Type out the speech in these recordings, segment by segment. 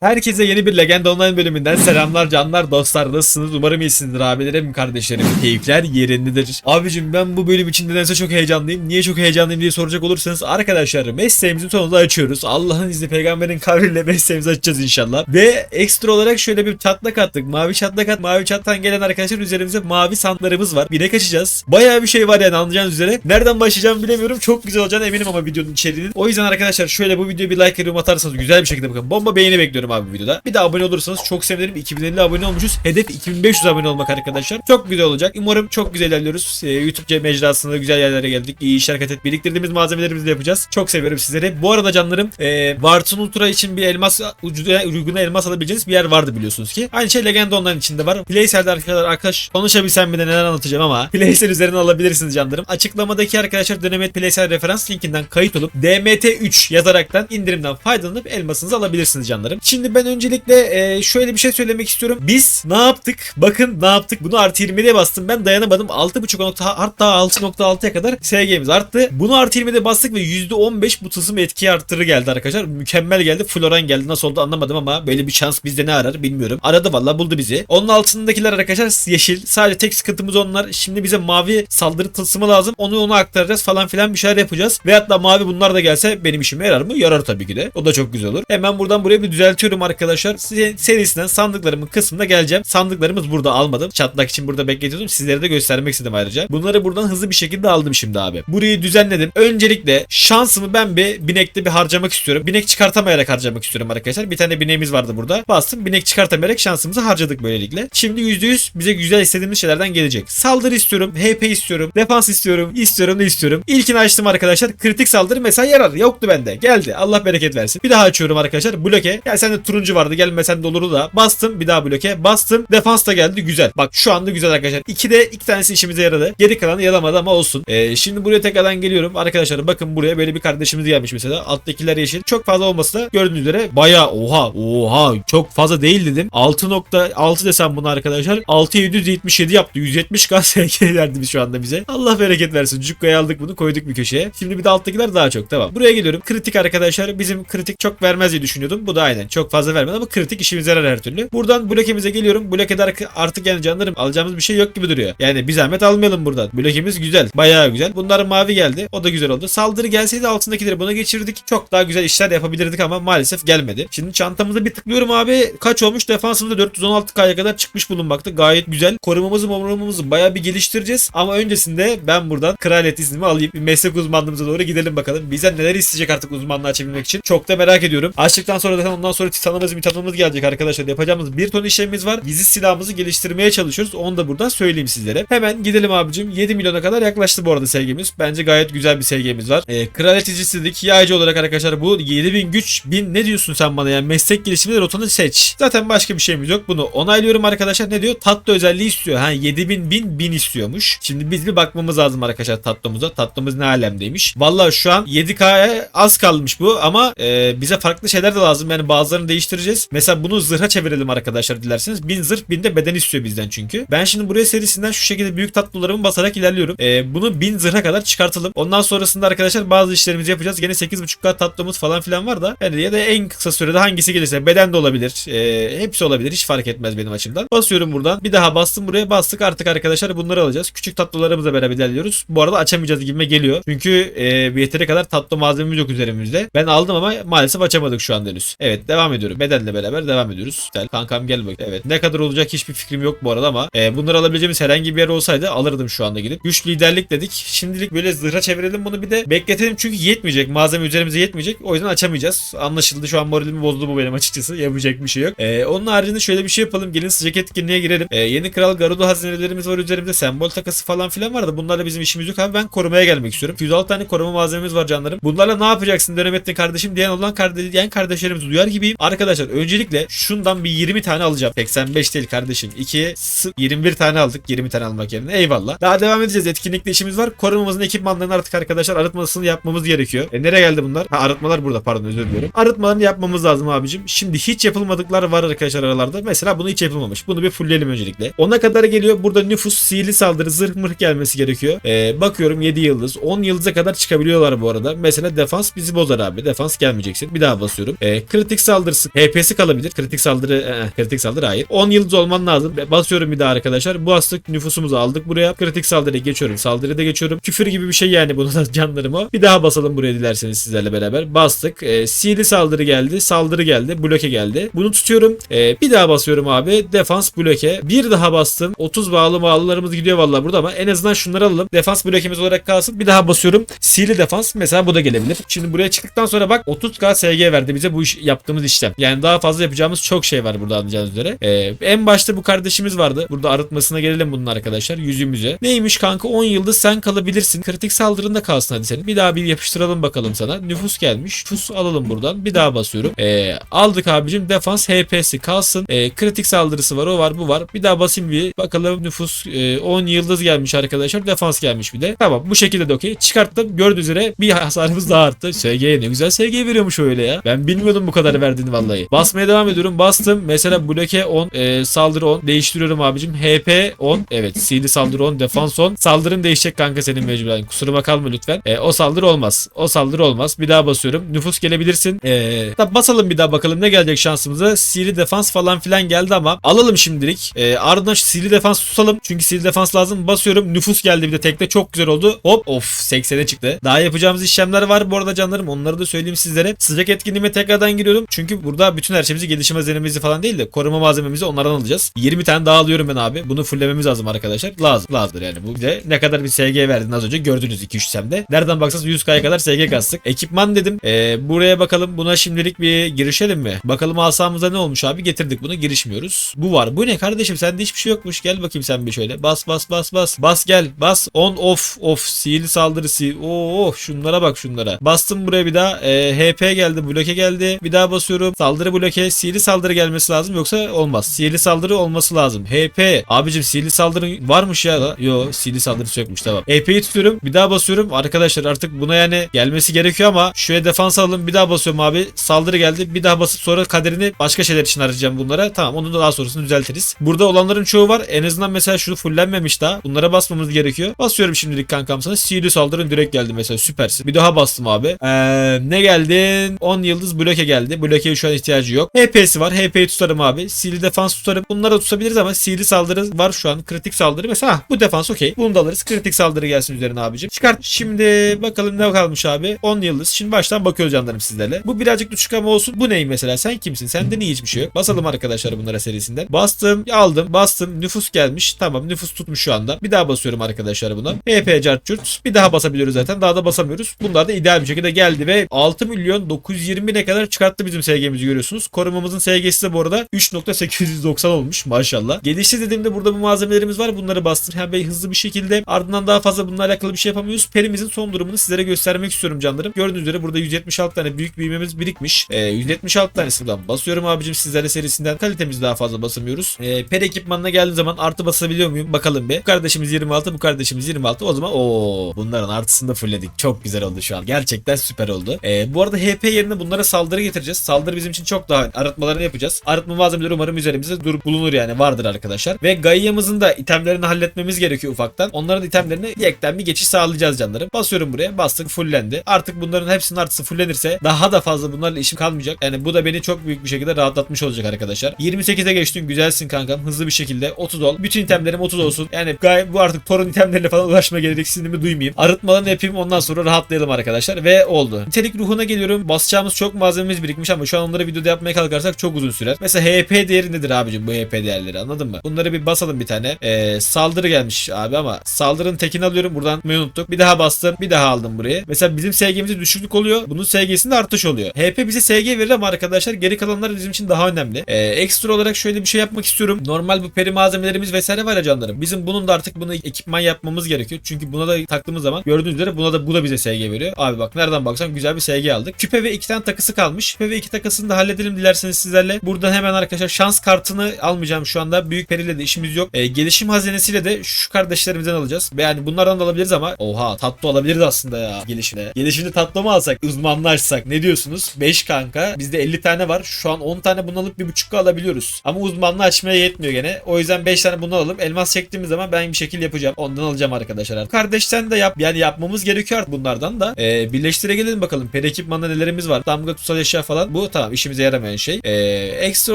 Herkese yeni bir Legend Online bölümünden selamlar canlar dostlar nasılsınız? Umarım iyisinizdir abilerim kardeşlerim keyifler yerindedir. Abicim ben bu bölüm için nedense çok heyecanlıyım. Niye çok heyecanlıyım diye soracak olursanız arkadaşlar mesleğimizin sonunda açıyoruz. Allah'ın izni peygamberin kavliyle mesleğimizi açacağız inşallah. Ve ekstra olarak şöyle bir çatlak attık mavi çatlak at mavi çattan gelen arkadaşlar üzerimize mavi santlarımız var. Binek açacağız bayağı bir şey var yani anlayacağınız üzere. Nereden başlayacağımı bilemiyorum. Çok güzel olacağına eminim ama videonun içeriğinin. O yüzden arkadaşlar şöyle bu videoya bir like yorum atarsanız güzel bir şekilde bakın. Bomba beğeni bekliyorum abi videoda. Bir de abone olursanız çok sevinirim. 2050 abone olmuşuz. Hedef 2500 abone olmak arkadaşlar. Çok güzel olacak. Umarım çok güzel ilerliyoruz. Ee, YouTube mecrasında güzel yerlere geldik. İyi işler kat et. Biriktirdiğimiz malzemelerimizi de yapacağız. Çok seviyorum sizleri. Bu arada canlarım e, Wartun Ultra için bir elmas ucuna uyguna elmas alabileceğiniz bir yer vardı biliyorsunuz ki. Aynı şey Legend Online içinde var. Playsel'de arkadaşlar arkadaş konuşabilsem bir de neler anlatacağım ama Playsel üzerinden alabilirsiniz canlarım. Açıklamadaki arkadaşlar Dönemet Playsel referans linkinden kayıt olup DMT3 yazaraktan indirimden faydalanıp elmasınızı alabilirsiniz canlarım. Şimdi ben öncelikle e, şöyle bir şey söylemek istiyorum. Biz ne yaptık? Bakın ne yaptık? Bunu artı 20'de bastım. Ben dayanamadım. 6.5 nokta hatta 6.6'ya kadar SG'miz arttı. Bunu artı 20'de bastık ve %15 bu tılsım etki arttırı geldi arkadaşlar. Mükemmel geldi. Floran geldi. Nasıl oldu anlamadım ama böyle bir şans bizde ne arar bilmiyorum. Aradı valla buldu bizi. Onun altındakiler arkadaşlar yeşil. Sadece tek sıkıntımız onlar. Şimdi bize mavi saldırı tılsımı lazım. Onu ona aktaracağız falan filan bir şeyler yapacağız. Ve hatta mavi bunlar da gelse benim işime yarar mı? Yarar tabii ki de. O da çok güzel olur. Hemen buradan buraya bir düzeltiyorum arkadaşlar. Size serisinden sandıklarımın kısmına geleceğim. Sandıklarımız burada almadım. Çatlak için burada bekletiyordum. Sizlere de göstermek istedim ayrıca. Bunları buradan hızlı bir şekilde aldım şimdi abi. Burayı düzenledim. Öncelikle şansımı ben bir binekte bir harcamak istiyorum. Binek çıkartamayarak harcamak istiyorum arkadaşlar. Bir tane bineğimiz vardı burada. Bastım. Binek çıkartamayarak şansımızı harcadık böylelikle. Şimdi %100 bize güzel istediğimiz şeylerden gelecek. Saldırı istiyorum. HP istiyorum. Defans istiyorum. istiyorum ne istiyorum. İlkini açtım arkadaşlar. Kritik saldırı mesela yarar. Yoktu bende. Geldi. Allah bereket versin. Bir daha açıyorum arkadaşlar. Bloke. Ya sende turuncu vardı. Gelmesen de olurdu da. Bastım. Bir daha bloke. Bastım. Defans da geldi. Güzel. Bak şu anda güzel arkadaşlar. İki de iki tanesi işimize yaradı. Geri kalanı yaramadı ama olsun. Ee, şimdi buraya tekrardan geliyorum. Arkadaşlar bakın buraya böyle bir kardeşimiz gelmiş mesela. Alttakiler yeşil. Çok fazla olmasa da gördüğünüz üzere baya oha oha çok fazla değil dedim. 6.6 desem bunu arkadaşlar. 6777 yaptı. 170 k SK verdi şu anda bize. Allah bereket versin. Cukka'yı aldık bunu koyduk bir köşeye. Şimdi bir de alttakiler daha çok. Tamam. Buraya geliyorum. Kritik arkadaşlar. Bizim kritik çok vermez diye düşünüyordum. Bu da aynen. Çok fazla vermedi ama kritik işimize yarar her türlü. Buradan blokemize geliyorum. Blokede artık yani canlarım alacağımız bir şey yok gibi duruyor. Yani bir zahmet almayalım buradan. Blokemiz güzel. Bayağı güzel. Bunlar mavi geldi. O da güzel oldu. Saldırı gelseydi altındakileri buna geçirdik. Çok daha güzel işler yapabilirdik ama maalesef gelmedi. Şimdi çantamıza bir tıklıyorum abi. Kaç olmuş? Defansımızda 416K'ya kadar çıkmış bulunmakta. Gayet güzel. Korumamızı morumamızı bayağı bir geliştireceğiz. Ama öncesinde ben buradan kraliyet iznimi alayım. Bir meslek uzmanlığımıza doğru gidelim bakalım. Bizden neler isteyecek artık uzmanlığa çevirmek için. Çok da merak ediyorum. Açtıktan sonra zaten ondan sonra titanımız, mitanımız gelecek arkadaşlar. Yapacağımız bir ton işlemimiz var. Bizi silahımızı geliştirmeye çalışıyoruz. Onu da buradan söyleyeyim sizlere. Hemen gidelim abicim. 7 milyona kadar yaklaştı bu arada sevgimiz. Bence gayet güzel bir sevgimiz var. Ee, kraliyet izcisi dedik. Yaycı olarak arkadaşlar bu 7000 güç 1000 ne diyorsun sen bana yani meslek gelişiminde rotanı seç. Zaten başka bir şeyimiz yok. Bunu onaylıyorum arkadaşlar. Ne diyor? Tatlı özelliği istiyor. Ha 7000 1000 1000 istiyormuş. Şimdi biz bir bakmamız lazım arkadaşlar tatlımıza. Tatlımız ne alemdeymiş. Vallahi şu an 7K'ya az kalmış bu ama e, bize farklı şeyler de lazım. Yani bazılarını değiştireceğiz. Mesela bunu zırha çevirelim arkadaşlar dilerseniz. 1000 zırh 1000 de beden istiyor bizden çünkü. Ben şimdi buraya serisinden şu şekilde büyük tatlılarımı basarak ilerliyorum. E, bunu 1000 zırha kadar çıkartalım. Ondan sonrasında arkadaşlar bazı işlerimizi yapacağız. Gene 8.5K tatlımız falan filan var da. Yani ya da en kısa sürede hangisi gelirse beden de olabilir. E, hepsi olabilir. Hiç fark etmez benim açımdan. Basıyorum buradan. Bir daha bastım buraya bastık artık arkadaşlar bunları alacağız. Küçük tatlılarımızla beraber ilerliyoruz. Bu arada açamayacağız gibime geliyor. Çünkü e, yeteri kadar tatlı malzememiz yok üzerimizde. Ben aldım ama maalesef açamadık şu an henüz. Evet devam ediyorum. Bedenle beraber devam ediyoruz. Gel kankam gel bak. Evet ne kadar olacak hiçbir fikrim yok bu arada ama e, bunları alabileceğimiz herhangi bir yer olsaydı alırdım şu anda gidip. Güç liderlik dedik. Şimdilik böyle zırha çevirelim bunu bir de bekletelim çünkü yetmeyecek. Malzeme üzerimize yetmeyecek. O yüzden açamayacağız. Anlaşıldı. Şu an moralimi bozdu bu benim açıkçası. Yapacak bir şey yok. E, onun haricinde şöyle bir şey yapalım. Gelin sıcak etkinliğe girelim. E, yeni kral Garuda hazinelerimiz var üzerimde. Sembol takası falan filan var da bunlarla bizim işimiz yok abi. Ben korumaya gelmek istiyorum. 106 tane koruma malzememiz var canlarım. Bunlarla ne yapacaksın Dönemettin kardeşim diyen olan kardeş, diyen kardeşlerimiz duyar gibiyim. Arkadaşlar öncelikle şundan bir 20 tane alacağım. 85 değil kardeşim. 2 21 tane aldık. 20 tane almak yerine. Eyvallah. Daha devam edeceğiz. Etkinlikte işimiz var. Korumamızın ekipmanlarını artık arkadaşlar arıtmasını yapmamız gerekiyor. E nereye geldi bunlar? Ha arıtmalar burada pardon özür diliyorum. Arıtmalarını yapmamız lazım abicim. Şimdi hiç yapılmadıklar var arkadaşlar aralarda. Mesela bunu hiç yapılmamış. Bunu bir fullleyelim öncelikle. Ona kadar geliyor. Burada nüfus, sihirli saldırı, zırh mırh gelmesi gerekiyor. Ee, bakıyorum 7 yıldız. 10 yıldıza kadar çıkabiliyorlar bu arada. Mesela defans bizi bozar abi. Defans gelmeyeceksin. Bir daha basıyorum. Ee, kritik saldırı saldırısı HP'si kalabilir. Kritik saldırı eh, kritik saldırı hayır. 10 yıldız olman lazım. Basıyorum bir daha arkadaşlar. Bu hastık nüfusumuzu aldık buraya. Kritik saldırıya geçiyorum. Saldırıya da geçiyorum. Küfür gibi bir şey yani bunu da canlarım o. Bir daha basalım buraya dilerseniz sizlerle beraber. Bastık. E, C'li saldırı geldi. Saldırı geldi. Bloke geldi. Bunu tutuyorum. E, bir daha basıyorum abi. Defans bloke. Bir daha bastım. 30 bağlı bağlılarımız gidiyor vallahi burada ama en azından şunları alalım. Defans blokemiz olarak kalsın. Bir daha basıyorum. C'li defans. Mesela bu da gelebilir. Şimdi buraya çıktıktan sonra bak 30k SG verdi bize bu iş, yaptığımız işlem. Yani daha fazla yapacağımız çok şey var burada anlayacağınız üzere. Ee, en başta bu kardeşimiz vardı. Burada arıtmasına gelelim bunun arkadaşlar. Yüzümüze. Neymiş kanka 10 yıldız sen kalabilirsin. Kritik saldırında kalsın hadi senin. Bir daha bir yapıştıralım bakalım sana. Nüfus gelmiş. Nüfus alalım buradan. Bir daha basıyorum. Ee, aldık abicim. Defans HP'si kalsın. Ee, kritik saldırısı var. O var bu var. Bir daha basayım bir. Bakalım nüfus e, 10 yıldız gelmiş arkadaşlar. Defans gelmiş bir de. Tamam bu şekilde de okey. Çıkarttım. Gördüğünüz üzere bir hasarımız daha arttı. SG ne güzel SG veriyormuş öyle ya. Ben bilmiyordum bu kadar verdiğini vallahi. Basmaya devam ediyorum. Bastım. Mesela bloke 10, e, saldırı 10. Değiştiriyorum abicim. HP 10. Evet. CD saldırı 10, defans 10. Saldırın değişecek kanka senin mecburen. Kusuruma kalma lütfen. E, o saldırı olmaz. O saldırı olmaz. Bir daha basıyorum. Nüfus gelebilirsin. E, basalım bir daha bakalım ne gelecek şansımıza. CD defans falan filan geldi ama alalım şimdilik. E, ardından CD defans tutalım. Çünkü CD defans lazım. Basıyorum. Nüfus geldi bir de tekte. Çok güzel oldu. Hop. Of 80'e çıktı. Daha yapacağımız işlemler var bu arada canlarım. Onları da söyleyeyim sizlere. Sıcak etkinliğime tekrardan giriyorum. Çünkü burada bütün her şeyimizi gelişim malzememizi falan değil de koruma malzememizi onlardan alacağız. 20 tane daha alıyorum ben abi. Bunu fulllememiz lazım arkadaşlar. Lazım. Lazımdır yani. Bu bize ne kadar bir SG verdin az önce gördünüz 2-3 semde. Nereden baksanız 100k'ya kadar SG kastık. Ekipman dedim. Ee, buraya bakalım. Buna şimdilik bir girişelim mi? Bakalım asamıza ne olmuş abi? Getirdik bunu. Girişmiyoruz. Bu var. Bu ne kardeşim? Sende hiçbir şey yokmuş. Gel bakayım sen bir şöyle. Bas bas bas bas. Bas gel. Bas. On off off. Sihirli saldırı. Oo şunlara bak şunlara. Bastım buraya bir daha. Ee, HP geldi. Bloke geldi. Bir daha basıyorum. Saldırı bloke. Sihirli saldırı gelmesi lazım. Yoksa olmaz. Sihirli saldırı olması lazım. HP. Abicim sihirli saldırı varmış ya. Yo sihirli saldırısı yokmuş tamam. HP'yi tutuyorum. Bir daha basıyorum. Arkadaşlar artık buna yani gelmesi gerekiyor ama şuraya defans alalım. Bir daha basıyorum abi. Saldırı geldi. Bir daha basıp sonra kaderini başka şeyler için harcayacağım bunlara. Tamam onu da daha sonrasını düzeltiriz. Burada olanların çoğu var. En azından mesela şunu fullenmemiş daha. Bunlara basmamız gerekiyor. Basıyorum şimdilik kankam sana. Sihirli saldırın direkt geldi mesela süpersin. Bir daha bastım abi. Ee, ne geldin? 10 yıldız bloke geldi. Bloke'ye şu an ihtiyacı yok. HP'si var. HP'yi tutarım abi. Sihirli defans tutarım. Bunları da tutabiliriz ama sihirli saldırı var şu an. Kritik saldırı. Mesela ah, bu defans okey. Bunu da alırız. Kritik saldırı gelsin üzerine abicim. Çıkart. Şimdi bakalım ne kalmış abi. 10 yıldız. Şimdi baştan bakıyoruz canlarım sizlerle. Bu birazcık düşük ama olsun. Bu ney mesela? Sen kimsin? Sende niye hiçbir şey yok? Basalım arkadaşlar bunlara serisinden. Bastım. Aldım. Bastım. Nüfus gelmiş. Tamam nüfus tutmuş şu anda. Bir daha basıyorum arkadaşlar buna. HP cartçurt. Bir daha basabiliyoruz zaten. Daha da basamıyoruz. Bunlar da ideal bir şekilde geldi ve 6 milyon 920 ne kadar çıkarttı bizim SG'mizi görüyorsunuz. Korumamızın SG'si de bu arada 3.890 olmuş maşallah. Gelişti dediğimde burada bu malzemelerimiz var. Bunları bastır. Hem bey hızlı bir şekilde ardından daha fazla bununla alakalı bir şey yapamıyoruz. Perimizin son durumunu sizlere göstermek istiyorum canlarım. Gördüğünüz üzere burada 176 tane büyük büyümemiz birikmiş. Ee, 176 tanesi buradan basıyorum abicim sizlere serisinden. Kalitemizi daha fazla basamıyoruz. Ee, per ekipmanına geldiği zaman artı basabiliyor muyum? Bakalım bir. Bu kardeşimiz 26, bu kardeşimiz 26. O zaman o bunların artısını da fullledik. Çok güzel oldu şu an. Gerçekten süper oldu. Ee, bu arada HP yerine bunlara saldırı getireceğiz. Saldırı bizim için çok daha arıtmalarını yapacağız. Arıtma malzemeleri umarım üzerimizde durup bulunur yani vardır arkadaşlar. Ve Gaia'mızın da itemlerini halletmemiz gerekiyor ufaktan. Onların itemlerini diyekten bir geçiş sağlayacağız canlarım. Basıyorum buraya. Bastık fullendi. Artık bunların hepsinin artısı fullenirse daha da fazla bunlarla işim kalmayacak. Yani bu da beni çok büyük bir şekilde rahatlatmış olacak arkadaşlar. 28'e geçtin. Güzelsin kankam. Hızlı bir şekilde 30 ol. Bütün itemlerim 30 olsun. Yani gayet bu artık torun itemlerine falan ulaşma gereksinimi duymayayım. Arıtmalarını yapayım ondan sonra rahatlayalım arkadaşlar. Ve oldu. Nitelik ruhuna geliyorum. Basacağımız çok malzememiz birikmiş ama şu an onları videoda yapmaya kalkarsak çok uzun sürer. Mesela HP değeri nedir abicim bu HP değerleri anladın mı? Bunları bir basalım bir tane. Ee, saldırı gelmiş abi ama saldırının tekini alıyorum. Buradan unuttuk. Bir daha bastım. Bir daha aldım buraya. Mesela bizim SG'mizde düşüklük oluyor. Bunun SG'sinde artış oluyor. HP bize SG verir ama arkadaşlar geri kalanlar bizim için daha önemli. Ee, ekstra olarak şöyle bir şey yapmak istiyorum. Normal bu peri malzemelerimiz vesaire var ya canlarım. Bizim bunun da artık bunu ekipman yapmamız gerekiyor. Çünkü buna da taktığımız zaman gördüğünüz üzere buna da bu da bize SG veriyor. Abi bak nereden baksan güzel bir SG aldık. Küpe ve iki tane takısı kalmış. Küpe ve iki takısını da halledelim dilerseniz sizlerle. Burada hemen arkadaşlar şans kartını almayacağım şu anda. Büyük periyle de işimiz yok. Ee, gelişim hazinesiyle de şu kardeşlerimizden alacağız. Yani bunlardan da alabiliriz ama oha tatlı alabiliriz aslında ya gelişimde. Gelişimde tatlı mı alsak? Uzmanlaşsak. Ne diyorsunuz? 5 kanka. Bizde 50 tane var. Şu an 10 tane bunu alıp 1.5K alabiliyoruz. Ama uzmanlığı açmaya yetmiyor gene. O yüzden 5 tane bunu alalım. Elmas çektiğimiz zaman ben bir şekil yapacağım. Ondan alacağım arkadaşlar. Kardeşten de yap. Yani yapmamız gerekiyor artık bunlardan da. Ee, birleştire gelelim bakalım. Peri ekipmanda nelerimiz var? Damga tutsal eşya falan. Bu Tamam işimize yaramayan şey. Ee, ekstra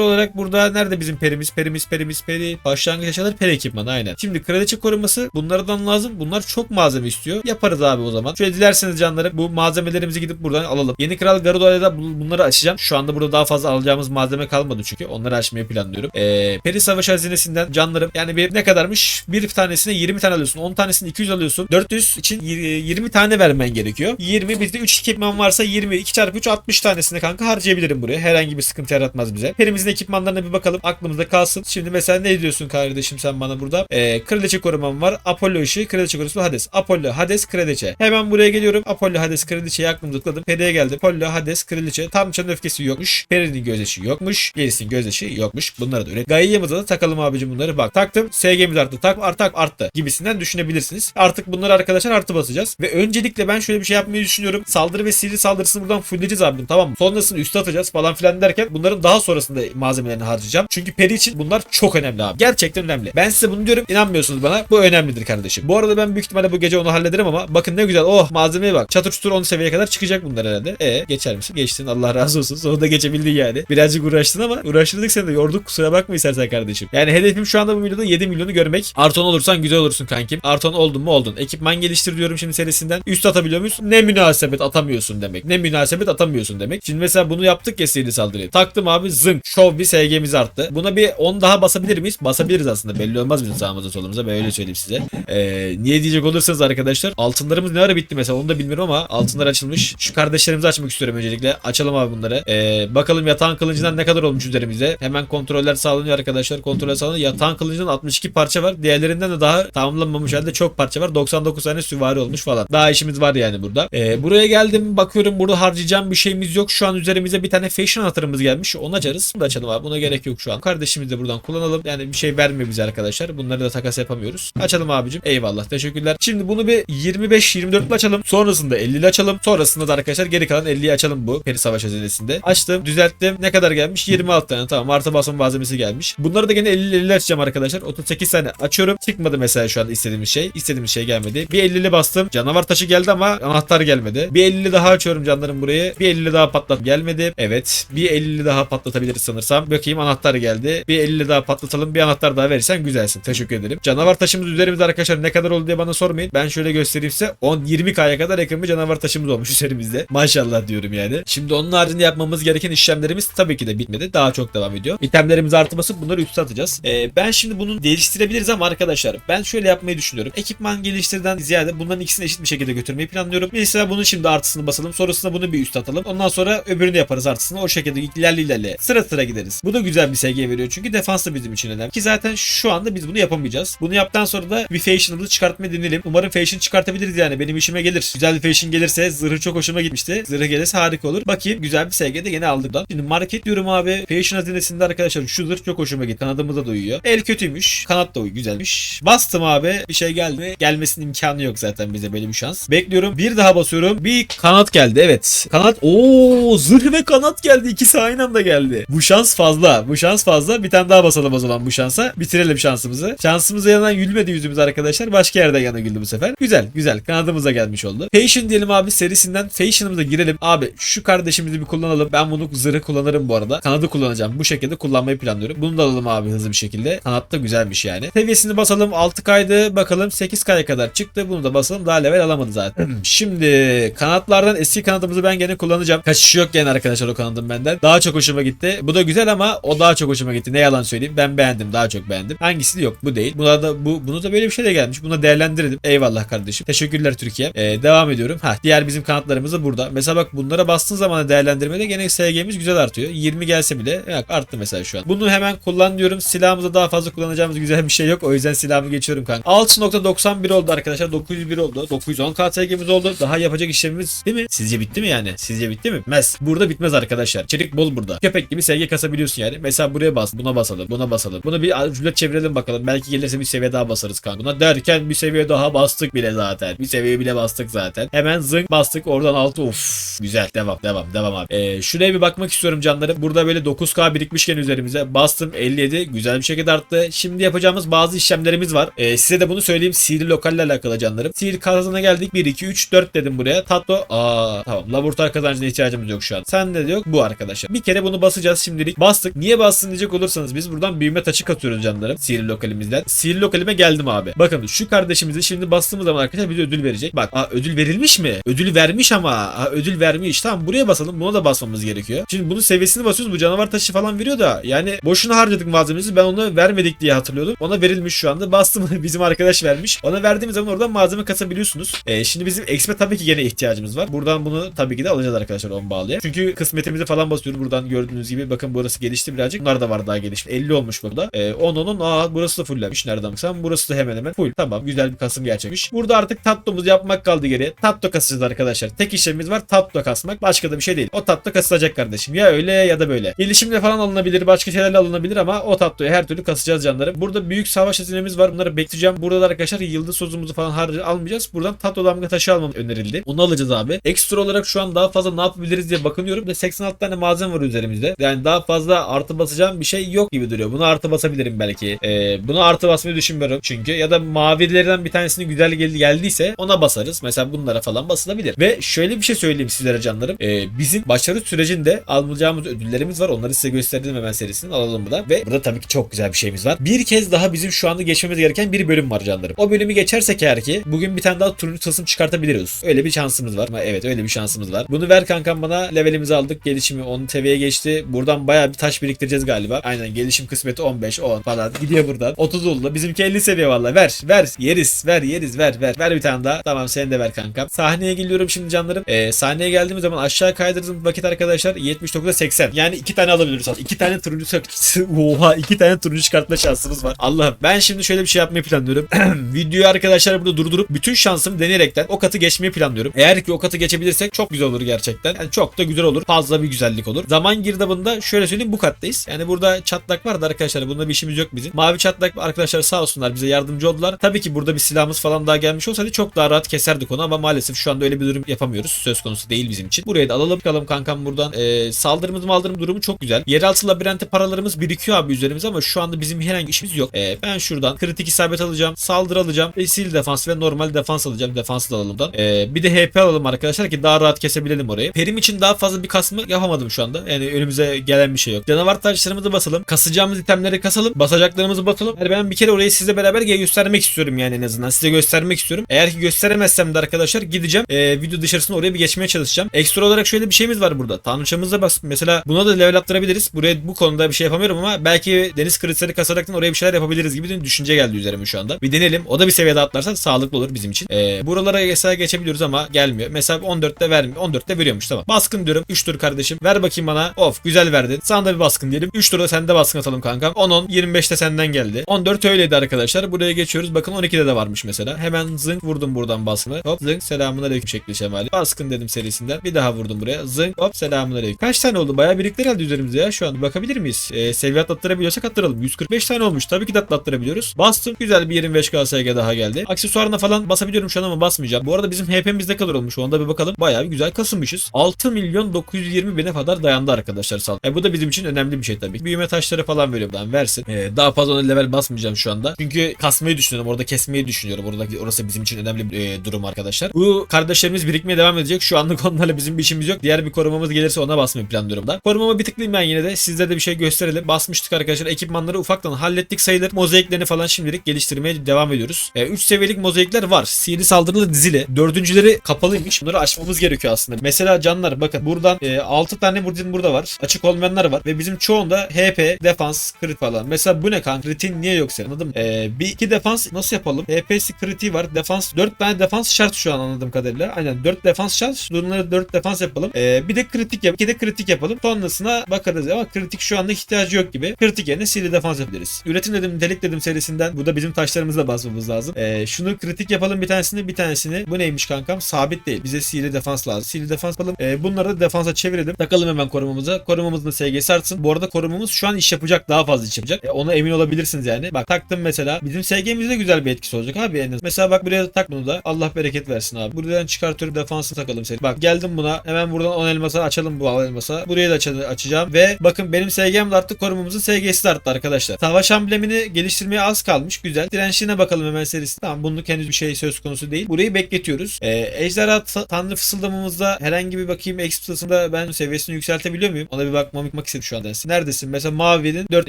olarak burada nerede bizim perimiz? Perimiz, perimiz, peri. Başlangıç aşağıları peri ekipmanı aynen. Şimdi kraliçe koruması bunlardan lazım. Bunlar çok malzeme istiyor. Yaparız abi o zaman. Şöyle dilerseniz canlarım bu malzemelerimizi gidip buradan alalım. Yeni Kral Garudo'yla da bu- bunları açacağım. Şu anda burada daha fazla alacağımız malzeme kalmadı çünkü. Onları açmayı planlıyorum. Ee, peri savaş hazinesinden canlarım. Yani bir ne kadarmış? Bir tanesine 20 tane alıyorsun. 10 tanesini 200 alıyorsun. 400 için yir- 20 tane vermen gerekiyor. 20 bizde 3 ekipman varsa 20 2 çarpı 3 60 tanesini kanka harcayabilirim buraya. Herhangi bir sıkıntı yaratmaz bize. Perimizin ekipmanlarına bir bakalım. Aklımızda kalsın. Şimdi mesela ne diyorsun kardeşim sen bana burada? Ee, kraliçe korumam var. Apollo ışığı, kraliçe korusu Hades. Apollo, Hades, kraliçe. Hemen buraya geliyorum. Apollo, Hades, kraliçeyi aklımda tıkladım. Peri'ye geldim. Apollo, Hades, kraliçe. Tanrıçanın öfkesi yokmuş. Peri'nin gözyaşı yokmuş. Gerisinin gözyaşı yokmuş. Bunları da öyle. Gaia'mıza da takalım abicim bunları. Bak taktım. SG'miz arttı. Tak arttı arttı. Gibisinden düşünebilirsiniz. Artık bunları arkadaşlar artı basacağız. Ve öncelikle ben şöyle bir şey yapmayı düşünüyorum. Saldırı ve sihirli saldırısını buradan fullleyeceğiz abi. Tamam mı? Sonrasını üste atacağız falan filan derken bunların daha sonrasında malzemelerini harcayacağım. Çünkü peri için bunlar çok önemli abi. Gerçekten önemli. Ben size bunu diyorum inanmıyorsunuz bana. Bu önemlidir kardeşim. Bu arada ben büyük ihtimalle bu gece onu hallederim ama bakın ne güzel. Oh malzemeye bak. Çatır çutur 10 seviyeye kadar çıkacak bunlar herhalde. E geçer misin? Geçtin Allah razı olsun. Sonunda geçebildin yani. Birazcık uğraştın ama uğraştırdık seni de yorduk. Kusura bakma istersen kardeşim. Yani hedefim şu anda bu videoda 7 milyonu görmek. Arton olursan güzel olursun kankim. Arton oldun mu oldun. Ekipman geliştir diyorum şimdi serisinden. Üst atabiliyor muyuz? Ne münasebet atamıyorsun demek. Ne münasebet atamıyorsun demek. Şimdi mesela bunu yaptık ya sihirli saldırıyı. Taktım abi zınk. Şov bir SG'miz arttı. Buna bir 10 daha basabilir miyiz? Basabiliriz aslında. Belli olmaz bizim sağımıza solumuza. Ben öyle söyleyeyim size. Ee, niye diyecek olursanız arkadaşlar. Altınlarımız ne ara bitti mesela onu da bilmiyorum ama altınlar açılmış. Şu kardeşlerimizi açmak istiyorum öncelikle. Açalım abi bunları. Ee, bakalım yatağın kılıcından ne kadar olmuş üzerimize. Hemen kontroller sağlanıyor arkadaşlar. Kontroller sağlanıyor. Yatağın kılıcından 62 parça var. Diğerlerinden de daha tamamlanmamış halde çok parça var. 99 tane süvari olmuş falan. Daha işimiz var yani burada. Ee, buraya geldim. Bakıyorum burada harcayacağım bir şeyimiz yok. Şu an üzerimize bir tane fashion anahtarımız gelmiş. Onu açarız. Bunu da açalım abi. Buna gerek yok şu an. Kardeşimizi de buradan kullanalım. Yani bir şey vermiyor bize arkadaşlar. Bunları da takas yapamıyoruz. Açalım abicim. Eyvallah. Teşekkürler. Şimdi bunu bir 25-24 ile açalım. Sonrasında 50 ile açalım. Sonrasında da arkadaşlar geri kalan 50'yi açalım bu peri savaş hazinesinde. Açtım. Düzelttim. Ne kadar gelmiş? 26 tane. Tamam. Artı basma malzemesi gelmiş. Bunları da gene 50 50 açacağım arkadaşlar. 38 tane açıyorum. Çıkmadı mesela şu anda istediğimiz şey. İstediğimiz şey gelmedi. Bir 50'li bastım. Canavar taşı geldi ama anahtar gelmedi. Bir 50'li daha açıyorum canlarım burayı. Bir 50'li daha patlat. Gelmedi. Evet. Bir 50'li daha patlatabiliriz sanırsam. Bakayım anahtar geldi. Bir 50'li daha patlatalım. Bir anahtar daha verirsen güzelsin. Teşekkür ederim. Canavar taşımız üzerimizde arkadaşlar ne kadar oldu diye bana sormayın. Ben şöyle göstereyim size. 10-20k'ya kadar yakın bir canavar taşımız olmuş üzerimizde. Maşallah diyorum yani. Şimdi onun haricinde yapmamız gereken işlemlerimiz tabii ki de bitmedi. Daha çok devam ediyor. İtemlerimiz artı basıp bunları üste atacağız. Ee, ben şimdi bunu geliştirebiliriz ama arkadaşlar ben şöyle yapmayı düşünüyorum. Ekipman geliştirden ziyade bunların ikisini eşit bir şekilde götürmeyi planlıyorum. Mesela bunun şimdi artısını basalım. Sonrasında bunu bir üst atalım. Ondan sonra öbürünü yaparız artısını. O şekilde ilerle ilerle sıra sıra gideriz. Bu da güzel bir SG veriyor çünkü defans da bizim için önemli. Ki zaten şu anda biz bunu yapamayacağız. Bunu yaptıktan sonra da bir fashion'ı çıkartmayı deneyelim. Umarım fashion çıkartabiliriz yani. Benim işime gelir. Güzel bir fashion gelirse zırhı çok hoşuma gitmişti. Zırhı gelirse harika olur. Bakayım güzel bir SG de gene aldık da. Şimdi market diyorum abi. Fashion hazinesinde arkadaşlar şu zırh çok hoşuma gitti. Kanadımıza da uyuyor. El kötüymüş. Kanat da uy güzelmiş. Bastım abi. Bir şey geldi? Gelmesinin imkanı yok zaten bize böyle bir şans. Bekliyorum. Bir daha basıyorum. Bir kanat geldi. Evet. Kanat. Oo zırh ve kanat geldi. İkisi aynı anda geldi. Bu şans fazla. Bu şans fazla. Bir tane daha basalım o zaman bu şansa. Bitirelim şansımızı. Şansımıza yanan gülmedi yüzümüz arkadaşlar. Başka yerden yana güldü bu sefer. Güzel güzel. Kanadımıza gelmiş oldu. Fashion diyelim abi serisinden Fashion'ımıza girelim. Abi şu kardeşimizi bir kullanalım. Ben bunu zırhı kullanırım bu arada. Kanadı kullanacağım. Bu şekilde kullanmayı planlıyorum. Bunu da alalım abi hızlı bir şekilde. Kanat da güzelmiş yani. Seviyesini basalım. 6K'ydı. Bakalım 8K'ya kadar çıktı. Bunu da basalım. Daha level alamadı zaten. Şimdi kanatlardan eski kanadımızı ben gene kullanacağım. Kaçışı yok gene arkadaşlar o kanadım benden. Daha çok hoşuma gitti. Bu da güzel ama o daha çok hoşuma gitti. Ne yalan söyleyeyim. Ben beğendim. Daha çok beğendim. Hangisi yok. Bu değil. Buna da bu bunu da böyle bir şey de gelmiş. Bunu da değerlendirelim. Eyvallah kardeşim. Teşekkürler Türkiye. Ee, devam ediyorum. Ha diğer bizim kanatlarımız da burada. Mesela bak bunlara bastığın zaman değerlendirmede gene SG'miz güzel artıyor. 20 gelse bile yok, arttı mesela şu an. Bunu hemen kullan diyorum. Silahımızda daha fazla kullanacağımız güzel bir şey yok. O yüzden silahımı geçiyorum kanka. 6.91 oldu arkadaşlar. 901 oldu. 910 KTG'miz oldu. Daha yapacak işlemimiz değil mi? Sizce bitti mi yani? Sizce bitti mi? Bitmez. Burada bitmez arkadaşlar. Çelik bol burada. Köpek gibi SG kasabiliyorsun yani. Mesela buraya bas. Buna basalım. Buna basalım. Bunu bir rület çevirelim bakalım. Belki gelirse bir seviye daha basarız kanka. Buna derken bir seviye daha bastık bile zaten. Bir seviye bile bastık zaten. Hemen zınk bastık. Oradan altı. Of. Güzel. Devam. Devam. Devam abi. Ee, şuraya bir bakmak istiyorum canlarım. Burada böyle 9K birikmişken üzerimize bastım. 57. Güzel bir şekilde arttı. Şimdi yapacağımız bazı işlemlerimiz var. Ee, size de bunu söyleyeyim. Sihirli lokalle alakalı canlarım. Sihir kazanına geldik. 1, 2, 3, 4 dedim buraya. Tatlo. Aa tamam. Laboratuvar kazancına ihtiyacımız yok şu an. Sen de yok. Bu arkadaşlar. Bir kere bunu basacağız şimdilik. Bastık. Niye bastın diyecek olursanız biz buradan büyüme taşı katıyoruz canlarım. Sihirli lokalimizden. Sihirli lokalime geldim abi. Bakın şu kardeşimizi şimdi bastığımız zaman arkadaşlar bize ödül verecek. Bak aa, ödül verilmiş mi? Ödül vermiş ama. Aa, ödül vermiş. Tamam buraya basalım. Buna da basmamız gerekiyor. Şimdi bunun seviyesini basıyoruz. Bu canavar taşı falan veriyor da. Yani boşuna harcadık malzememizi. Ben onu vermedik diye hatırlıyordum. Ona verilmiş şu anda. Bastım bizim arkadaş vermiş. Ona verdiğimiz zaman oradan malzeme kasabiliyorsunuz. Ee, şimdi bizim XP tabii ki gene ihtiyacımız var. Buradan bunu tabii ki de alacağız arkadaşlar on bağlıya. Çünkü kısmetimizi falan basıyoruz. Buradan gördüğünüz gibi bakın burası gelişti birazcık. Bunlar da var daha gelişti. 50 olmuş burada. Ee, 10 onun aa burası da fulllemiş. Nereden baksam burası da hemen hemen full. Tamam güzel bir kasım gerçekmiş. Burada artık tattomuzu yapmak kaldı geriye. Tatto kasacağız arkadaşlar. Tek işlemimiz var tatto kasmak. Başka da bir şey değil. O tatto kasılacak kardeşim. Ya öyle ya da böyle. Gelişimle falan alınabilir. Başka şeylerle alınabilir ama o tattoyu her türlü kasacağız canlarım. Burada büyük savaş hazinemiz var. Bunları bekleyeceğim. Burada da arkadaşlar yıldız sozumuzu falan harcı almayacağız. Buradan tatto damga taşı almam önerildi. Onu alacağız abi. Ekstra olarak şu an daha fazla ne yapabiliriz diye bakınıyorum. Ve 86 tane malzeme var üzerimizde. Yani daha fazla artı basacağım bir şey yok gibi duruyor. Bunu artı basabilirim belki. Ee, bunu artı basmayı düşünmüyorum çünkü. Ya da mavilerden bir tanesinin güzel geldi, geldiyse ona basarız. Mesela bunlara falan basılabilir. Ve şöyle bir şey söyleyeyim sizlere canlarım. Ee, bizim başarı sürecinde alacağımız ödüllerimiz var. Onları size gösterdim hemen serisinin. Alalım burada. Ve burada tabii ki çok güzel bir şeyimiz var. Bir kez daha bizim şu anda geçmemiz gereken bir bölüm var canlarım. O bölümü geçersek eğer ki bugün bir tane daha turuncu tasım çıkartabiliriz. Öyle bir şansımız var. Ama Evet öyle bir şansımız var. Bunu ver kankam bana. Levelimizi aldık. Gelişimi 10 TV'ye geçti. Buradan bayağı bir taş biriktireceğiz galiba. Aynen gelişim kısmeti 15 10 falan gidiyor buradan. 30 oldu. Bizimki 50 seviye valla. Ver ver yeriz ver yeriz ver ver. Ver bir tane daha. Tamam sen de ver kankam. Sahneye geliyorum şimdi canlarım. Ee, sahneye geldiğimiz zaman aşağı kaydırdığım vakit arkadaşlar 79.80. Yani iki tane alabiliyoruz. aslında. İki tane turuncu Oha iki tane turuncu çıkartma şansımız var. Allah'ım. Ben şimdi şöyle bir şey yapmayı planlıyorum. Videoyu arkadaşlar burada durdurup bütün şansımı deneyerekten o katı geçmeyi planlıyorum. Eğer ki o katı geçebilirsek çok güzel olur gerçekten. Yani çok da güzel olur. Fazla bir güzellik olur. Zaman girdabında şöyle söyleyeyim bu kattayız. Yani burada çatlak vardı arkadaşlar. Bunda bir işimiz yok bizim. Mavi çatlak arkadaşlar sağ olsunlar bize yardımcı oldular. Tabii ki burada bir silahımız falan daha gelmiş olsaydı çok daha rahat keserdik onu ama maalesef şu anda öyle bir durum yapamıyoruz. Söz konusu değil bizim için. Buraya da alalım bakalım kankam buradan. Ee, saldırımız maldırım durumu çok güzel. Yeraltı labirenti paralarımız birikiyor abi üzerimize ama şu anda bizim herhangi işimiz yok. Ee, ben şuradan kritik isabet alacağım. Saldırı alacağım. Sil defans ve normal defans alacağım. Defansı da alalım buradan. Ee, bir de HP alalım arkadaşlar ki daha rahat kesebilelim orayı. Perim için daha fazla bir kasma yapamadım şu anda. Yani önümüze gelen bir şey yok. Canavar taşlarımızı basalım. Kasacağımız itemleri kasalım. Basacaklarımızı basalım. Yani ben bir kere orayı sizle beraber göstermek istiyorum yani en azından. Size göstermek istiyorum. Eğer ki gösteremezsem de arkadaşlar gideceğim. Ee, video dışarısına oraya bir geçmeye çalışacağım. Ekstra olarak şöyle bir şeyimiz var burada. Tanrıçamıza bas. Mesela buna da level attırabiliriz. Buraya bu konuda bir şey yapamıyorum ama belki deniz kristali kasaraktan oraya bir şeyler yapabiliriz gibi bir düşünce geldi üzerime şu anda. Bir deneyelim. O da bir seviyede atlarsa sağlıklı olur bizim için. Ee, buralara mesela geçebiliyoruz ama gelmiyor. Mesela 14'te vermiyor. 14'te veriyormuş tamam. Baskın diyorum. 3 tur kardeşim. Ver bakayım bana. Of güzel verdin. Sana da bir baskın diyelim. 3 turda sende baskın atalım kankam. 10 10 25'te senden geldi. 14 öyleydi arkadaşlar. Buraya geçiyoruz. Bakın 12'de de varmış mesela. Hemen zınk vurdum buradan baskını. Hop zınk selamun aleyküm şekli şemali. Baskın dedim serisinden. Bir daha vurdum buraya. Zınk hop selamun aleyküm. Kaç tane oldu? Bayağı birikler geldi üzerimize ya şu an. Bakabilir miyiz? Ee, seviye atlattırabiliyorsak attıralım. 145 tane olmuş. Tabii ki de atlattırabiliyoruz. Bastım. Güzel bir 25 KSG daha geldi. Aksesuarına falan basabiliyorum şu an ama basmayacağım. Bu arada bizim HP'miz ne kadar olmuş? Onda bir bakalım. Bayağı bir güzel kasılmışız. 6 milyon 920 bine kadar dayandı arkadaşlar sal. E, bu da bizim için önemli bir şey tabii. Büyüme taşları falan veriyor buradan versin. E, daha fazla ona level basmayacağım şu anda. Çünkü kasmayı düşünüyorum. Orada kesmeyi düşünüyorum. Oradaki orası bizim için önemli bir e, durum arkadaşlar. Bu kardeşlerimiz birikmeye devam edecek. Şu anlık onlarla bizim bir işimiz yok. Diğer bir korumamız gelirse ona basmayı planlıyorum da. Korumama bir tıklayayım ben yine de. Sizlere de bir şey gösterelim. Basmıştık arkadaşlar. Ekipmanları ufaktan hallettik sayılır. Mozaiklerini falan şimdilik geliştirmeye devam ediyoruz. 3 seviyelik mozaikler var. Sihirli saldırılı dizili. Dördüncüleri kapalıymış. Bunları açmamız gerekiyor aslında. Mesela canlar bakın buradan e, 6 tane buradan burada var. Açık olmayanlar var. Ve bizim çoğunda HP, defans, crit falan. Mesela bu ne kanka? Crit'in niye yok senin anladın mı? E, bir iki defans nasıl yapalım? HP'si kritiği var. Defans 4 tane defans şart şu an anladığım kadarıyla. Aynen 4 defans şart. Bunları 4 defans yapalım. E, bir de kritik yap. İki de kritik yapalım. Sonrasına bakarız ama kritik şu anda ihtiyacı yok gibi. Kritik yerine sihirli defans yapabiliriz. Üretim dedim, delik dedim serisinden. Bu da bizim taşlarımızla basmamız lazım. E, şunu kritik yapalım bir tanesini bir tanesini. Bu neymiş kankam? Sabit değil. Bize sihirli defans lazım. Sihirli defans yapalım. E, bunları da defansa çevirelim. Takalım hemen korumamıza. Korumamızın da SG'si artsın. Bu arada korumamız şu an iş yapacak. Daha fazla iş yapacak. E, ona emin olabilirsiniz yani. Bak taktım mesela. Bizim SG'mizde güzel bir etkisi olacak abi en. Mesela bak buraya tak bunu da. Allah bereket versin abi. Buradan çıkartıyorum defansı takalım seni. Bak geldim buna. Hemen buradan 10 elmasa açalım bu elmasa. Burayı da aç- açacağım. Ve bakın benim SG'm de arttı. Korumamızın SG'si arttı arkadaşlar. Savaş amblemini geliştirmeye az kalmış. Güzel. Dirençliğine bakalım hemen serisi. Tamam bunluk henüz bir şey söz konusu değil. Burayı bekletiyoruz. Ee, ejderha ta- tanrı fısıldamamızda herhangi bir bakayım eksplotasında ben hemen seviyesini yükseltebiliyor muyum? Ona bir bakmam bakmak istedim şu anda. Neredesin? Mesela mavinin 4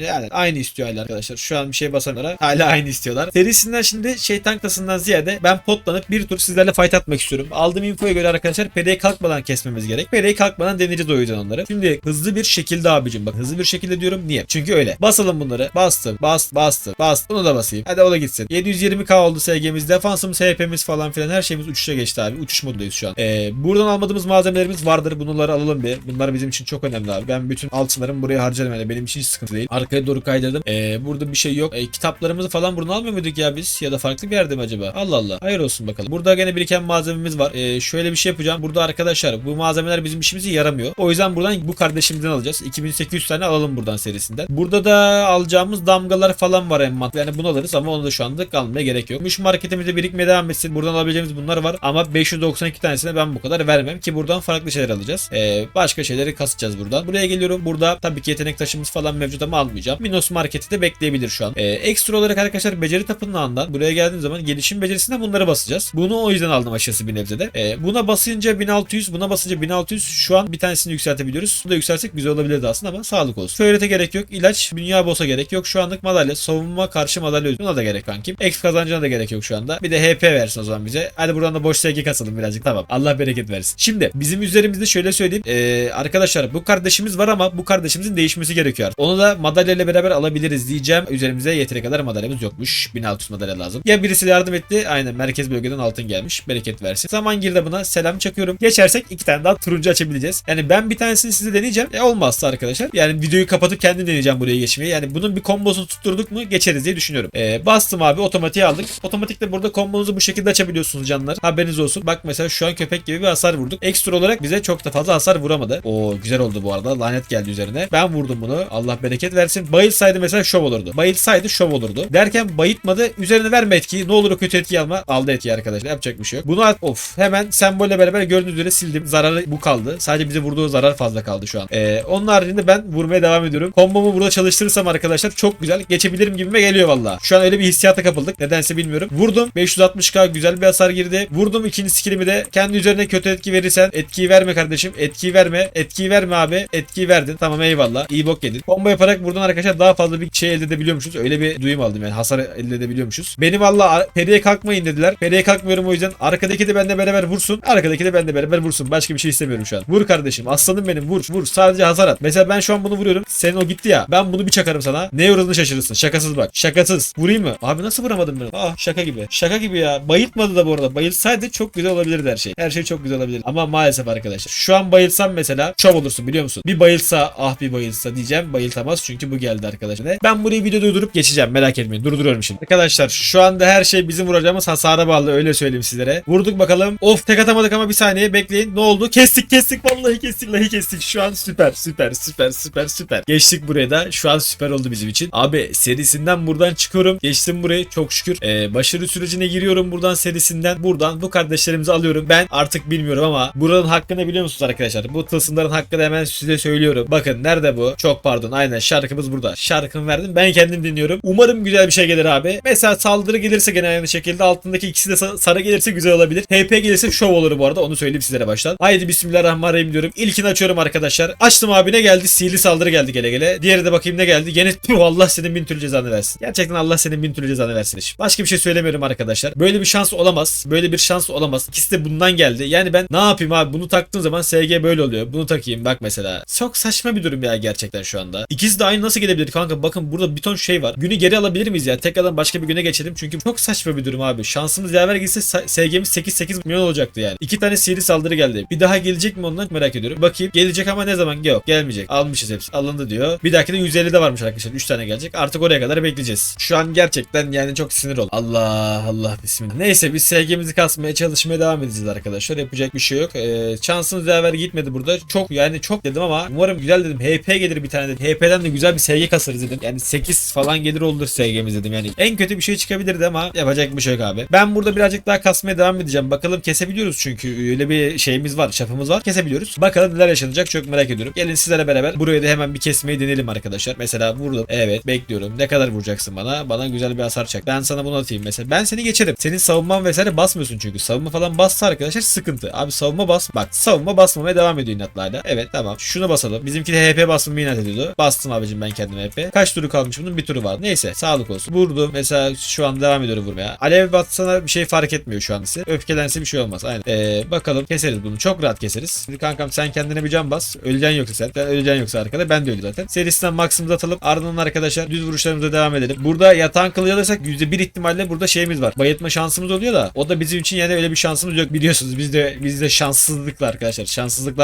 yani aynı istiyor hala arkadaşlar. Şu an bir şey basanlara hala aynı istiyorlar. Serisinden şimdi şeytan klasından ziyade ben potlanıp bir tur sizlerle fight atmak istiyorum. Aldığım infoya göre arkadaşlar PD'ye kalkmadan kesmemiz gerek. PD'ye kalkmadan deneyeceğiz o yüzden onları. Şimdi hızlı bir şekilde abicim bak hızlı bir şekilde diyorum. Niye? Çünkü öyle. Basalım bunları. Bastım. Bast. Bastım. Bast. Bunu da basayım. Hadi o da gitsin. 720k oldu SG'miz. Defansımız, HP'miz falan filan her şeyimiz uçuşa geçti abi. Uçuş modundayız şu an. Ee, buradan almadığımız malzemelerimiz vardır. Bunları alalım bir. Bunlar bizim için çok önemli abi. Ben bütün altınlarımı buraya harcarım yani. Benim için hiç sıkıntı değil. Arkaya doğru kaydırdım. Ee, burada bir şey yok. Ee, kitaplarımızı falan buradan almıyor muyduk ya biz? Ya da farklı bir yerde mi acaba? Allah Allah. Hayır olsun bakalım. Burada gene biriken malzememiz var. Ee, şöyle bir şey yapacağım. Burada arkadaşlar bu malzemeler bizim işimize yaramıyor. O yüzden buradan bu kardeşimizden alacağız. 2800 tane alalım buradan serisinden. Burada da alacağımız damgalar falan var en mantıklı. Yani bunu alırız ama onu da şu anda almaya gerek yok. Müş marketimizde birikmeye devam etsin. Buradan alabileceğimiz bunlar var ama 592 tanesine ben bu kadar vermem ki buradan farklı şeyler alacağız. Ee, başka şeyleri kasacağız buradan. Buraya geliyorum. Burada tabii ki yetenek taşımız falan mevcut ama almayacağım. Minos marketi de bekleyebilir şu an. Ee, ekstra olarak arkadaşlar beceri tapınağından buraya geldiğim zaman gelişim becerisinden bunları basacağız. Bunu o yüzden aldım aşağısı bir nebzede. Ee, buna basınca 1600, buna basınca 1600. Şu an bir tanesini yükseltebiliyoruz. Bunu da yükselsek güzel olabilirdi aslında ama sağlık olsun. Föyrete gerek yok. İlaç, dünya boss'a gerek yok. Şu anlık madalya, savunma karşı madalya. Buna da gerek kankim. X kazancına da gerek yok şu anda. Bir de HP versin o zaman bize. Hadi buradan da boş sevgi kasalım birazcık. Tamam. Allah bereket versin. Şimdi bizim üzerimizde şöyle söyleyeyim. Ee, arkadaşlar bu kardeşimiz var ama bu kardeşimizin değişmesi gerekiyor. Onu da madalya ile beraber alabiliriz diyeceğim. Üzerimize yeteri kadar madalyamız yokmuş. 1600 madalya lazım. Ya birisi yardım etti. Aynen merkez bölgeden altın gelmiş. Bereket versin. Zaman girdi buna. Selam çakıyorum. Geçersek iki tane daha turuncu açabileceğiz. Yani ben bir tanesini size deneyeceğim. E olmazsa arkadaşlar. Yani videoyu kapatıp kendim deneyeceğim buraya geçmeyi. Yani bunun bir kombosunu tutturduk mu geçeriz diye düşünüyorum. Ee, bastım abi otomatiğe aldık. Otomatikte burada kombonuzu bu şekilde açabiliyorsunuz canlar. Haberiniz olsun. Bak mesela şu an köpek gibi bir hasar vurduk. Ekstra olarak bize çok da fazla hasar vuramadı. Oo güzel oldu bu arada. Lanet geldi üzerine. Ben vurdum bunu. Allah bereket versin. Bayılsaydı mesela şov olurdu. Bayılsaydı şov olurdu. Derken bayıtmadı. Üzerine verme etkiyi. Ne olur o kötü etkiyi alma. Aldı etkiyi arkadaşlar. Yapacak bir şey yok. Bunu at. Of. Hemen sembolle beraber gördüğünüz üzere sildim. Zararı bu kaldı. Sadece bize vurduğu zarar fazla kaldı şu an. Ee, onun haricinde ben vurmaya devam ediyorum. Kombomu burada çalıştırırsam arkadaşlar çok güzel. Geçebilirim gibime geliyor valla. Şu an öyle bir hissiyata kapıldık. Nedense bilmiyorum. Vurdum. 560k güzel bir hasar girdi. Vurdum ikinci skillimi de. Kendi üzerine kötü etki verirsen etkiyi verme kardeşim. Etkiyi verme. Etkiyi verme abi. Etkiyi verdin. Tamam eyvallah. İyi bok yedin. Combo yaparak buradan arkadaşlar daha fazla bir şey elde edebiliyormuşuz. Öyle bir duyum aldım yani. Hasar elde edebiliyormuşuz. Beni valla periye kalkmayın dediler. Periye kalkmıyorum o yüzden. Arkadaki de benimle beraber vursun. Arkadaki de benimle beraber vursun. Başka bir şey istemiyorum şu an. Vur kardeşim. Aslanım benim. Vur. Vur. Sadece hasar at. Mesela ben şu an bunu vuruyorum. Senin o gitti ya. Ben bunu bir çakarım sana. Ne uğradığını şaşırırsın. Şakasız bak. Şakasız. Vurayım mı? Abi nasıl vuramadım ben? Ah şaka gibi. Şaka gibi ya. Bayıltmadı da bu arada. Bayılsaydı çok güzel olabilirdi her şey. Her şey çok güzel olabilir. Ama maalesef arkadaşlar. Şu an bayılsam mesela şov olursun biliyor musun? Bir bayılsa ah bir bayılsa diyeceğim. Bayıltamaz çünkü bu geldi arkadaşlar. Ben burayı video durdurup geçeceğim. Merak etmeyin. Durduruyorum şimdi. Arkadaşlar şu anda her şey bizim vuracağımız hasara bağlı. Öyle söyleyeyim sizlere. Vurduk bakalım. Of tek atamadık ama bir saniye bekleyin. Ne oldu? Kestik kestik. Vallahi kestik. Lahi kestik. Şu an süper süper süper süper süper. Geçtik buraya da. Şu an süper oldu bizim için. Abi serisinden buradan çıkıyorum. Geçtim burayı çok şükür. Ee, başarı sürecine giriyorum buradan serisinden. Buradan bu kardeşlerimizi alıyorum. Ben artık bilmiyorum ama buranın hakkını biliyor musunuz arkadaşlar? Bu tılsımların hakkını hemen size söylüyorum. Bakın nerede bu? Çok pardon. Aynen şarkımız burada. Şarkımı verdim. Ben kendim dinliyorum. Umarım güzel bir şey gelir abi. Mesela saldırı gelirse gene aynı şekilde altındaki ikisi de sa- sarı gelirse güzel olabilir. HP gelirse şov olur bu arada. Onu söyleyeyim sizlere baştan. Haydi bismillahirrahmanirrahim diyorum. İlkini açıyorum arkadaşlar. Açtım abi ne geldi? Sihirli saldırı geldi gele gele. Diğeri de bakayım ne geldi? Gene Tüh, Allah senin bin türlü cezanı versin. Gerçekten Allah senin bin türlü cezanı versin. Başka bir şey söylemiyorum arkadaşlar. Böyle bir şans olamaz. Böyle bir şans olamaz. İkisi de bundan geldi. Yani ben ne yapayım abi? Bunu taktığım zaman SG böyle oluyor. Bunu takayım bak mesela. Çok saçma bir durum ya gerçekten şu anda. İkisi de aynı nasıl gelebilir kanka? Bakın burada bir ton şey var. Günü geri alabilir miyiz ya? Tekrardan başka bir güne geçelim. Çünkü çok saçma bir durum abi. Şansımız yaver gitse SG'miz 8-8 milyon olacaktı yani. İki tane sihirli saldırı geldi. Bir daha gelecek mi ondan merak ediyorum. Bakayım. Gelecek ama ne zaman? Yok gelmeyecek. Almışız hepsi. Alındı diyor. Bir dahaki de 150'de varmış arkadaşlar. 3 tane gelecek. Artık oraya kadar bekleyeceğiz. Şu an gerçekten yani çok sinir oldum. Allah Allah bismillah. Neyse biz SG'mizi kasmaya çalışmaya devam edeceğiz arkadaşlar. Yapacak bir şey yok. Ee, şansımız yaver gitmedi burada. Çok yani çok dedim ama umarım güzel dedim. HP gelir bir tane dedim. HP'den de güzel bir SG kasarız dedim. Yani 8 falan gelir olur SG'miz dedim. Yani en kötü bir şey çıkabilirdi ama yapacak bir şey yok abi. Ben burada birazcık daha kasmaya devam edeceğim. Bakalım kesebiliyoruz çünkü öyle bir şeyimiz var. Şafımız var. Kesebiliyoruz. Bakalım neler yaşanacak çok merak ediyorum. Gelin sizlerle beraber buraya da hemen bir kesmeyi deneyelim arkadaşlar. Mesela vurdum. Evet bekliyorum. Ne kadar vuracaksın bana? Bana güzel bir hasar çak. Ben sana bunu atayım mesela. Ben seni geçerim. Senin savunman vesaire basmıyorsun çünkü. Savunma falan bassa arkadaşlar sıkıntı. Abi savunma bas. Bak savunma basmamaya devam devam ediyor inatla hala. Evet tamam. Şuna basalım. Bizimki de HP basmamı inat ediyordu. Bastım abicim ben kendime HP. Kaç turu kalmış bunun? Bir turu var. Neyse sağlık olsun. Vurdum. Mesela şu an devam ediyorum vurmaya. Alev batsana bir şey fark etmiyor şu an size. Öfkelense bir şey olmaz. Aynen. Ee, bakalım keseriz bunu. Çok rahat keseriz. Şimdi kankam sen kendine bir can bas. Öleceksin yoksa sen. Ben öleceksin yoksa arkada. Ben de öyle zaten. Serisinden maksimumuzu atalım. Ardından arkadaşlar düz vuruşlarımıza devam edelim. Burada yatağın kılıcı alırsak %1 ihtimalle burada şeyimiz var. Bayıltma şansımız oluyor da o da bizim için yani öyle bir şansımız yok biliyorsunuz. Biz de biz de şanssızlıkla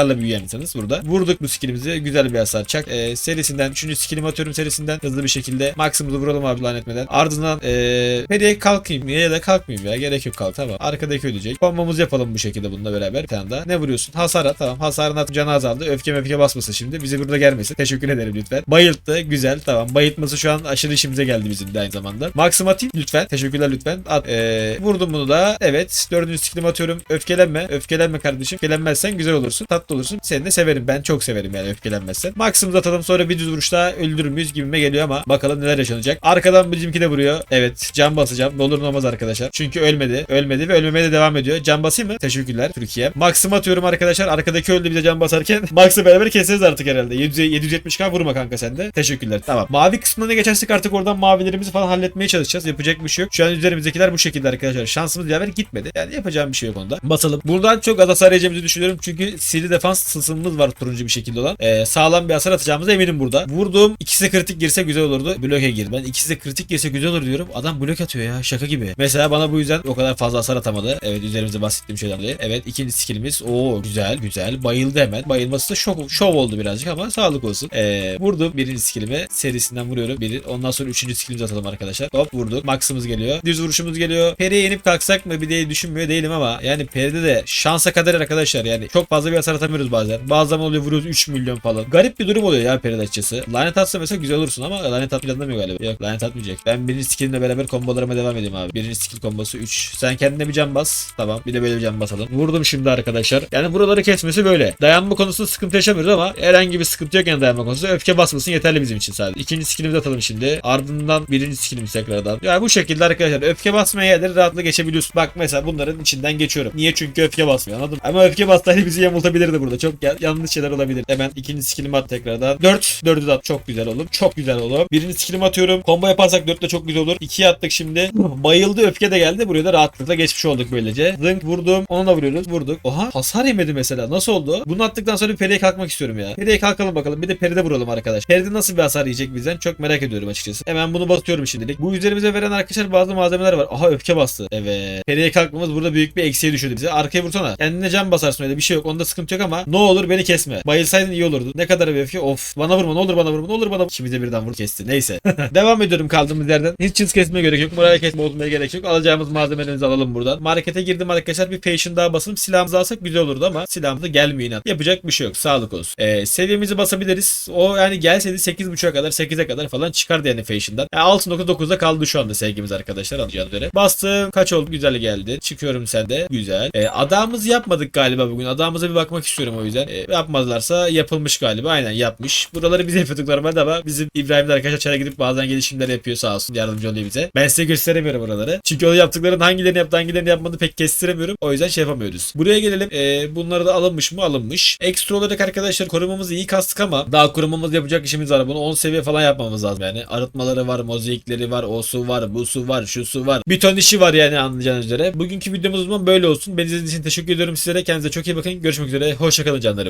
Şanssızlıklarla büyüyen burada. Vurduk bu skillimizi. Güzel bir hasar çak. Ee, serisinden 3. skillimi atıyorum serisinden hızlı bir şekilde maksimumuzu vuralım abi lan etmeden. Ardından ee, Peri'ye kalkayım ya da kalkmayayım ya. Gerek yok kalk tamam. Arkadaki ölecek. Kombomuzu yapalım bu şekilde bununla beraber. Bir tane daha. Ne vuruyorsun? Hasar at tamam. Hasarın at canı azaldı. Öfke öfke basmasın şimdi. Bize burada gelmesin. Teşekkür ederim lütfen. Bayılttı. Güzel tamam. Bayıltması şu an aşırı işimize geldi bizim de aynı zamanda. Maksim atayım lütfen. Teşekkürler lütfen. At. Ee, vurdum bunu da. Evet. Dördüncü skillimi atıyorum. Öfkelenme. Öfkelenme kardeşim. Öfkelenmezsen güzel olursun. Tatlı olursun. Seni de severim. Ben çok severim yani öfkelenmezsen. Maksimum atalım sonra bir düz vuruşta öldürür müyüz gibime geliyor ama bakalım neler yaşanacak. Arkadan bizimki de vuruyor. Evet. Can basacağım. Ne olur ne olmaz arkadaşlar. Çünkü ölmedi. Ölmedi ve ölmemeye de devam ediyor. Can basayım mı? Teşekkürler Türkiye. Maksim atıyorum arkadaşlar. Arkadaki öldü bize can basarken. Max'ı beraber keseriz artık herhalde. 700 770k vurma kanka sende. Teşekkürler. Tamam. Mavi kısmına geçersek artık oradan mavilerimizi falan halletmeye çalışacağız. Yapacak bir şey yok. Şu an üzerimizdekiler bu şekilde arkadaşlar. Şansımız yaver gitmedi. Yani yapacağım bir şey yok onda. Basalım. Buradan çok az hasar düşünüyorum. Çünkü sili defans tılsımımız var turuncu bir şekilde olan. Ee, sağlam bir hasar atacağımıza eminim burada. Vurduğum ikisi de kritik girse güzel olurdu. Bloke gir. Ben ikisi de kritik girse güzel olur diyorum. Adam blok atıyor ya. Şaka gibi. Mesela bana bu yüzden o kadar fazla hasar atamadı. Evet üzerimize bahsettiğim şeyden dolayı. Evet ikinci skillimiz. Oo güzel güzel. Bayıldı hemen. Bayılması da şok, şov oldu birazcık ama sağlık olsun. Ee, vurdum birinci skillime. Serisinden vuruyorum. Biri. Ondan sonra üçüncü skillimizi atalım arkadaşlar. Hop vurduk. Max'ımız geliyor. Düz vuruşumuz geliyor. Peri'ye yenip kalksak mı bir diye düşünmüyor değilim ama yani Peri'de de şansa kadar arkadaşlar yani. Çok fazla bir hasar atamıyoruz bazen. Bazı zaman oluyor vuruyoruz 3 milyon falan. Garip bir durum oluyor ya Peri'de açıkçası. Lanet atsa mesela güzel olursun ama lanet at planlamıyor galiba. Yok lanet atmayacak. Ben birinci skillimle beraber kombolarıma devam edeyim abi. Birinci skill kombosu 3. Sen kendine bir can bas. Tamam. Bir de böyle bir can basalım. Vurdum şimdi arkadaşlar. Yani buraları kesmesi böyle. Dayanma konusunda sıkıntı yaşamıyoruz ama herhangi bir sıkıntı yok yani dayanma konusunda. Öfke basmasın yeterli bizim için sadece. İkinci skillimizi atalım şimdi. Ardından birinci skillimiz tekrardan. Yani bu şekilde arkadaşlar öfke basmaya yerleri rahatlıkla geçebiliyorsun. Bak mesela bunların içinden geçiyorum. Niye? Çünkü öfke basmıyor anladın mı? Ama öfke bastı bizi yamultabilirdi burada. Çok ya- yanlış şeyler olabilir. Hemen ikinci skillimi at tekrardan. 4. 4'ü de at. Çok güzel oğlum. Çok güzel oğlum. Birinci skillimi atıyorum. Combo yaparsak 4 de çok güzel olur. 2'ye attık şimdi. Bayıldı öfke de geldi. Buraya da rahatlıkla geçmiş olduk böylece. Zınk vurdum. Ona da vuruyoruz. Vurduk. Oha hasar yemedi mesela. Nasıl oldu? Bunu attıktan sonra periye kalkmak istiyorum ya. Periye kalkalım bakalım. Bir de peride vuralım arkadaş. Peride nasıl bir hasar yiyecek bizden? Çok merak ediyorum açıkçası. Hemen bunu basıyorum şimdilik. Bu üzerimize veren arkadaşlar bazı malzemeler var. Aha öfke bastı. Evet. Periye kalkmamız burada büyük bir eksiğe düşürdü bize. Arkaya vursana. Kendine can basarsın öyle bir şey yok. Onda sıkıntı yok ama ne olur beni kesme. Bayılsaydın iyi olurdu. Ne kadar bir öfke. Of. Bana vurma. Ne olur bana vurma. Ne olur bana vurma. İkimize birden vur kesti. Neyse. Devam ediyorum kaldığımız yerden. Hiç çiz kesmeye gerek yok. Moral kesme bozmaya gerek yok. Alacağımız malzemelerimizi alalım buradan. Markete girdim arkadaşlar. Bir patient daha basıp silahımızı alsak güzel olurdu ama silahımız gelmiyor inat. Yapacak bir şey yok. Sağlık olsun. Ee, seviyemizi basabiliriz. O yani gelseydi 8.5'a kadar 8'e kadar falan çıkardı yani fashion'dan. Yani 6.9'da kaldı şu anda sevgimiz arkadaşlar alacağınız üzere. Bastım. Kaç oldu? Güzel geldi. Çıkıyorum sende. Güzel. Ee, adağımızı yapmadık galiba bugün. Adağımıza bir bakmak istiyorum o yüzden. Ee, yapmadılarsa yapılmış galiba. Aynen yapmış. Buraları biz yapıyorduk normalde ama bizim İbrahim de arkadaşlar çara gidip bazen gelişimler yapıyor sağ olsun. Yardımcı oluyor bize. Ben size gösteremiyorum oraları. Çünkü o yaptıklarının hangilerini yaptı hangilerini yapmadı pek kestiremiyorum. O yüzden şey yapamıyoruz. Buraya gelelim. Ee, bunları da alınmış mı? Alınmış. Ekstra olarak arkadaşlar korumamızı iyi kastık ama daha korumamız yapacak işimiz var. Bunu 10 seviye falan yapmamız lazım yani. Arıtmaları var, mozaikleri var, o su var, bu su var, şu su var. Bir ton işi var yani anlayacağınız üzere. Bugünkü videomuz böyle olsun. Beni izlediğiniz için teşekkür ediyorum sizlere. Kendinize çok iyi bakın. Görüşmek üzere. Hoşçakalın canlarım.